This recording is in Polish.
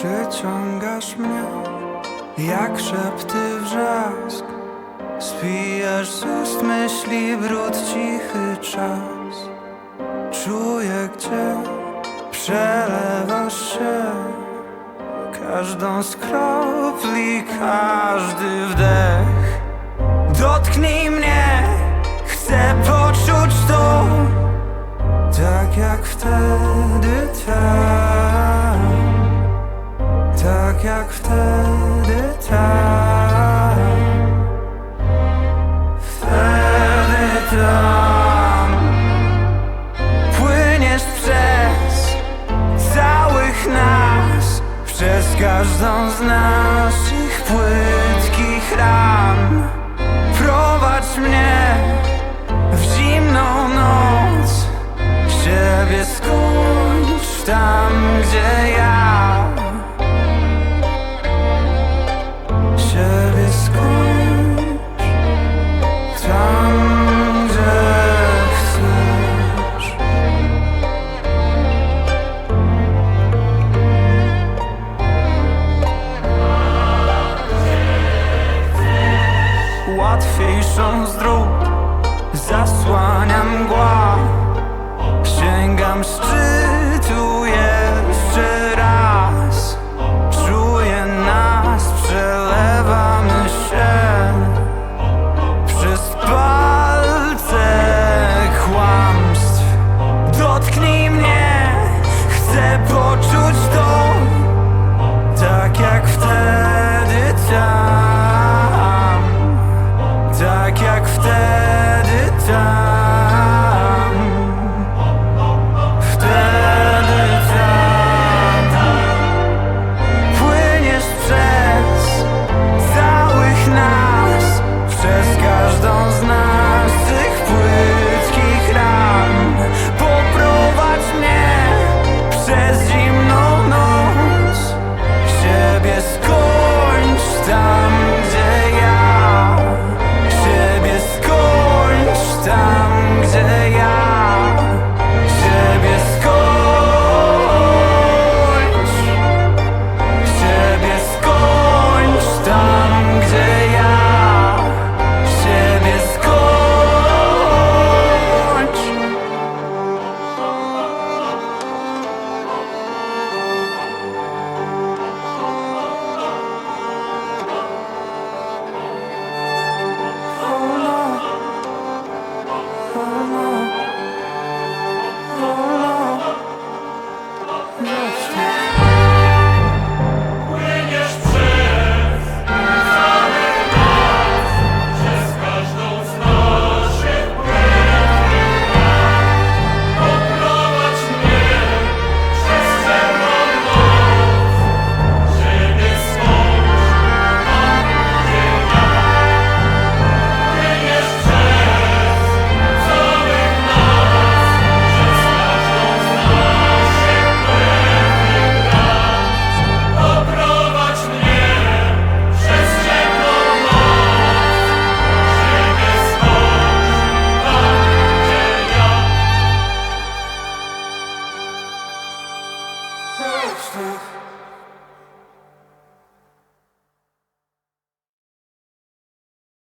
Przyciągasz mnie jak szepty wrzask. Spijasz z ust myśli brud cichy czas. Czuję gdzie przelewasz się. Każdą z kropli, każdy wdech. Dotknij mnie. Tak jak wtedy tam Wtedy tam Płyniesz przez całych nas Przez każdą z naszych płytkich ram Prowadź mnie w zimną ciszą z dróg Zasłania mgła. Sięgam szczytu Stop.